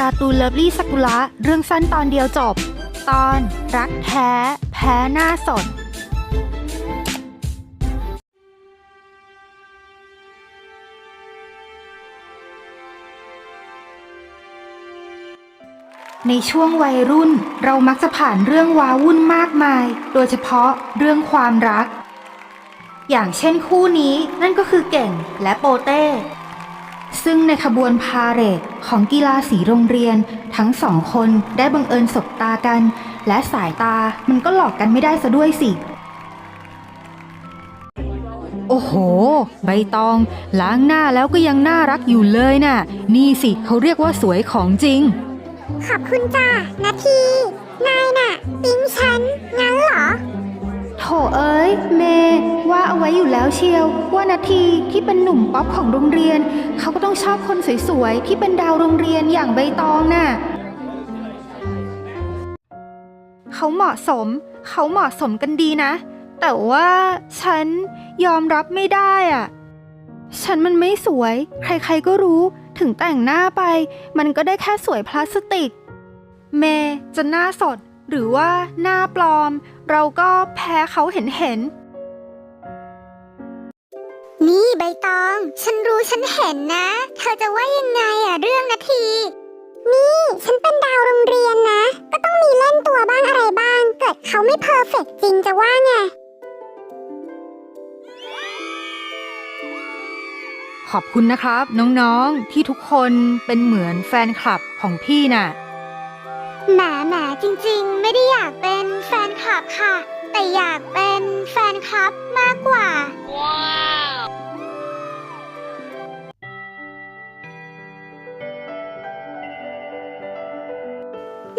การ์ตูนเลิฟลี่สักุละเรื่องสั้นตอนเดียวจบ ตอน รักแท้ แพ้หน้าสดในช่วงวัยรุ่นเรามักจะผ่านเรื่องว้าวุ่นมากมาย โดยเฉพาะเรื่องความรัก อย่างเช่นคู่นี้นั่นก็คือเก่งและโปเต้ ซึ่งในขบวนพาเหรดของกีฬาสีโรงเรียน ทั้งสองคนได้บังเอิญสบตากัน และสายตามันก็หลอกกันไม่ได้ซะด้วยสิ โอ้โห ใบตอง ล้างหน้าแล้วก็ยังน่ารักอยู่เลยน่ะ นี่สิเขาเรียกว่าสวยของจริง ขอบคุณจ้านาที นายน่ะ ปิ๊งฉันงั้นเหรอ โถเอ้ย เมว่าเอาไว้อยู่แล้วเชียว ว่านาทีที่เป็นหนุ่มป๊อปของโรงเรียน เขาก็ต้องชอบคนสวยๆ ที่เป็นดาวโรงเรียนอย่างใบตองน่ะเขาเหมาะสม เขาเหมาะสมกันดีนะ แต่ว่าฉันยอมรับไม่ได้อะ ฉันมันไม่สวย ใครๆก็รู้ถึงแต่งหน้าไป มันก็ได้แค่สวยพลาสติก เมจะหน้าสด หรือว่าหน้าปลอม เราก็แพ้เขาเห็นเห็น นี่ใบตอง ฉันรู้ฉันเห็นนะ เธอจะว่ายังไงอะเรื่องนาที นี่ ฉันเป็นดาวโรงเรียนนะ ก็ต้องมีเล่นตัวบ้างอะไรบ้าง เกิดเขาไม่เพอร์เฟกต์จริงจะว่าไง ขอบคุณนะครับ น้องๆที่ทุกคนเป็นเหมือนแฟนคลับของพี่น่ะ แหมแหมจริงๆ ไม่ได้อยากเป็นแฟนคลับค่ะ แต่อยากเป็นแฟนคลับมากกว่า ว้าว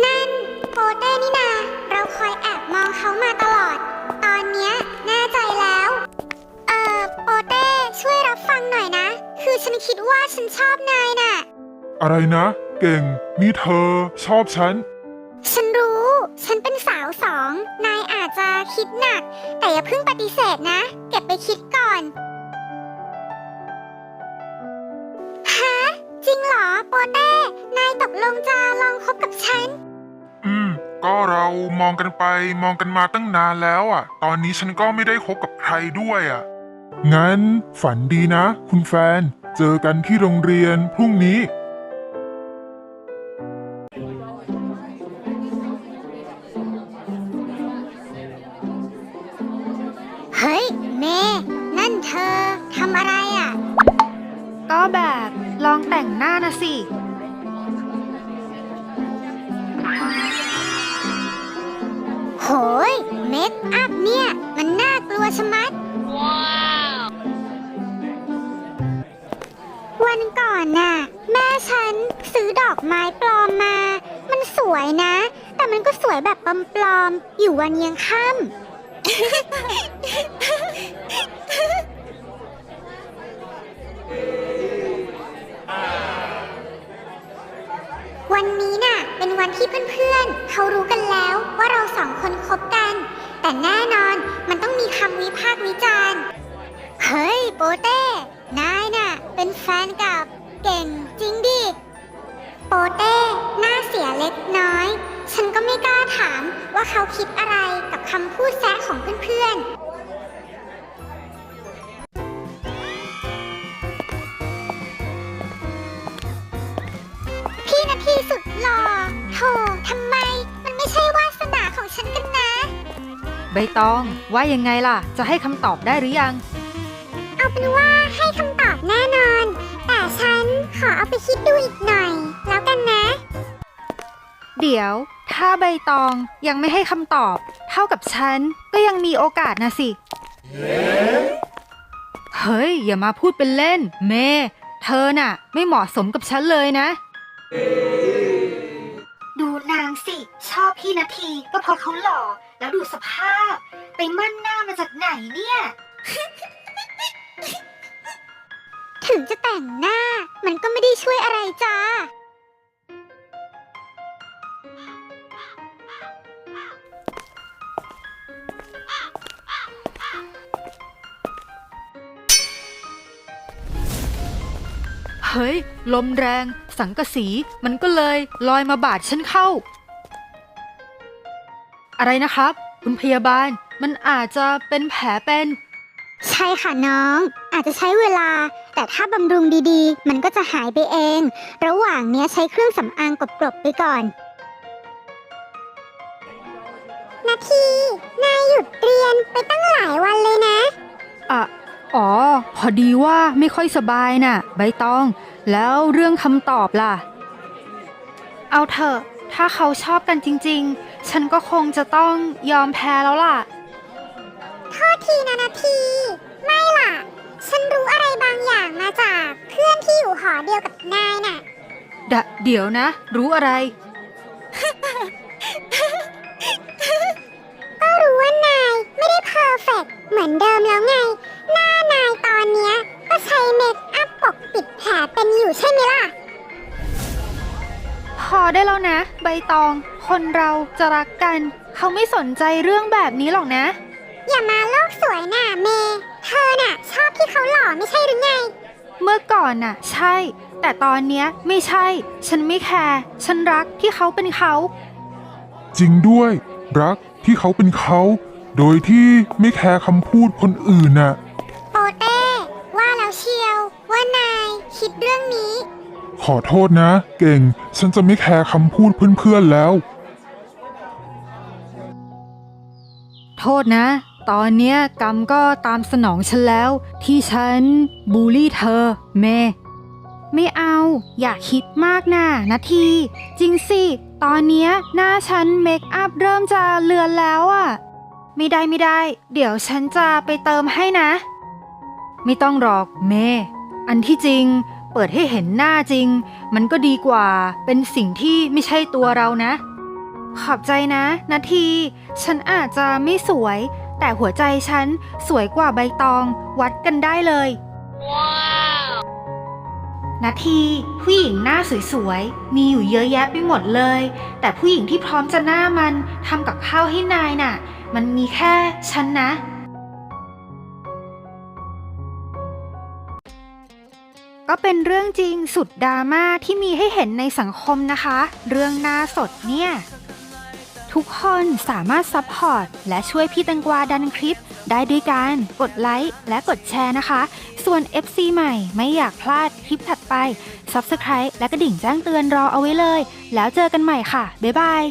นั่นโปเต้นี่นา เราคอยแอบมองเขามาตลอด ตอนเนี้ยแน่ใจแล้ว เอ่อโปเต้ช่วยรับฟังหน่อยนะ คือฉันคิดว่าฉันชอบนายน่ะ อะไรนะ เก่ง นี่เธอชอบฉัน ฉันรู้ ฉันเป็นสาวสอง นายอาจจะคิดหนัก แต่อย่าเพิ่งปฏิเสธนะ เก็บไปคิดก่อน ฮะ จริงเหรอ โปเต้ นายตกลงจะลองคบกับฉัน อืม ก็เรามองกันไปมองกันมาตั้งนานแล้วอะ ตอนนี้ฉันก็ไม่ได้คบกับใครด้วยอะ งั้นฝันดีนะ คุณแฟน เจอกันที่โรงเรียนพรุ่งนี้ ยเมคอัพเนี่ย มันน่ากลัวชะมัด วันก่อนน่ะ แม่ฉันซื้อดอกไม้ปลอมมา มันสวยนะ แต่มันก็สวยแบบปลอมๆ อยู่วันยังค่ำวันนี้น่ะ เป็นวันที่เพื่อนๆ เขารู้กันแล้วว่าเราสองคนคบกัน แต่แน่นอนมันต้องมีคำวิพากษ์วิจารณ์ เฮ้ย โปเต้ นายน่ะ เป็นแฟนกับเก่งจริงดิ โปเต้หน้าเสียเล็กน้อย ฉันก็ไม่กล้าถามว่าเขาคิดอะไรกับคำพูดแซะของเพื่อนๆพี่นาทีสุดหล่อ ใบตอง ว่ายังไงล่ะ จะให้คำตอบได้หรือยัง เอาเป็นว่าให้คำตอบแน่นอน แต่ฉันขอเอาไปคิดดูอีกหน่อย แล้วกันนะ เดี๋ยว ถ้าใบตองยังไม่ให้คำตอบ เท่ากับฉันก็ยังมีโอกาสนะสิ เฮ้ย อย่ามาพูดเป็นเล่น เม เธอน่ะ ไม่เหมาะสมกับฉันเลยนะ ดูนางสิ ชอบพี่นาทีก็เพราะเขาหล่อ แล้วดูสภาพ ไปมั่นหน้ามาจากไหนเนี่ย ถึงจะแต่งหน้า มันก็ไม่ได้ช่วยอะไรจ้า เฮ้ย ลมแรง สังกะสีมันก็เลยลอยมาบาดฉันเข้า อะไรนะครับ คุณพยาบาล มันอาจจะเป็นแผลเป็น ใช่ค่ะน้อง อาจจะใช้เวลา แต่ถ้าบำรุงดีๆ มันก็จะหายไปเอง ระหว่างเนี้ยใช้เครื่องสำอางกลบๆไปก่อน นาที นายหยุดเรียนไปตั้งหลายวันเลยนะ อะ อ๋อ พอดีว่าไม่ค่อยสบายน่ะ ใบตอง แล้วเรื่องคำตอบล่ะ เอาเถอะ ถ้าเขาชอบกันจริง ๆ ฉันก็คงจะต้องยอมแพ้แล้วล่ะ โทษทีนะนาที ไม่ล่ะ ฉันรู้อะไรบางอย่างมาจากเพื่อนที่อยู่หอเดียวกับนายน่ะ ดะเดี๋ยวนะ รู้อะไร ก็รู้ว่านายไม่ได้เพอร์เฟกต์เหมือนเดิมแล้วไง หน้านายตอนเนี้ยก็ใช้เมคอัพปกปิดแผลเป็นอยู่ใช่ไหมล่ะ พอได้แล้วนะ ใบตอง คนเราจะรักกัน เขาไม่สนใจเรื่องแบบนี้หรอกนะ อย่ามาโลกสวยน่ะเม เธอน่ะ ชอบที่เขาหล่อไม่ใช่หรือไง เมื่อก่อนน่ะ ใช่ แต่ตอนเนี้ยไม่ใช่ ฉันไม่แคร์ฉันรักที่เขาเป็นเขา จริงด้วย รักที่เขาเป็นเขา โดยที่ไม่แคร์คำพูดคนอื่นน่ะ โปเต้ ว่าแล้วเชียว ว่านายคิดเรื่องนี้ ขอโทษนะ เก่ง ฉันจะไม่แคร์คำพูดเพื่อนๆแล้ว โทษนะ ตอนเนี้ยกรรมก็ตามสนองฉันแล้ว ที่ฉันบูลลี่เธอ เม ไม่เอา อย่าคิดมากนะนาที จริงสิ ตอนเนี้ยหน้าฉันเมคอัพเริ่มจะเลือนแล้วอะ่ะไม่ได้ไม่ได้ เดี๋ยวฉันจะไปเติมให้นะ ไม่ต้องหรอกเม อันที่จริง เปิดให้เห็นหน้าจริง มันก็ดีกว่า เป็นสิ่งที่ไม่ใช่ตัวเรานะ ขอบใจนะนาที ฉันอาจจะไม่สวย แต่หัวใจฉันสวยกว่าใบตอง วัดกันได้เลยนาทีผู้หญิงหน้าสวยๆ มีอยู่เยอะแยะไปหมดเลย แต่ผู้หญิงที่พร้อมจะหน้ามันทำกับข้าวให้นายน่ะ มันมีแค่ฉันนะ ก็เป็นเรื่องจริงสุดดราม่าที่มีให้เห็นในสังคมนะคะ เรื่องหน้าสดเนี่ย ทุกคนสามารถซัพพอร์ตและช่วยพี่แตังกวาดันคลิป ได้ด้วยการกดไลค์และกดแชร์นะคะ ส่วน FC ใหม่ไม่อยากพลาดคลิปถัดไป Subscribe และกระดิ่งแจ้งเตือนรอเอาไว้เลย แล้วเจอกันใหม่ค่ะ บ๊ายบาย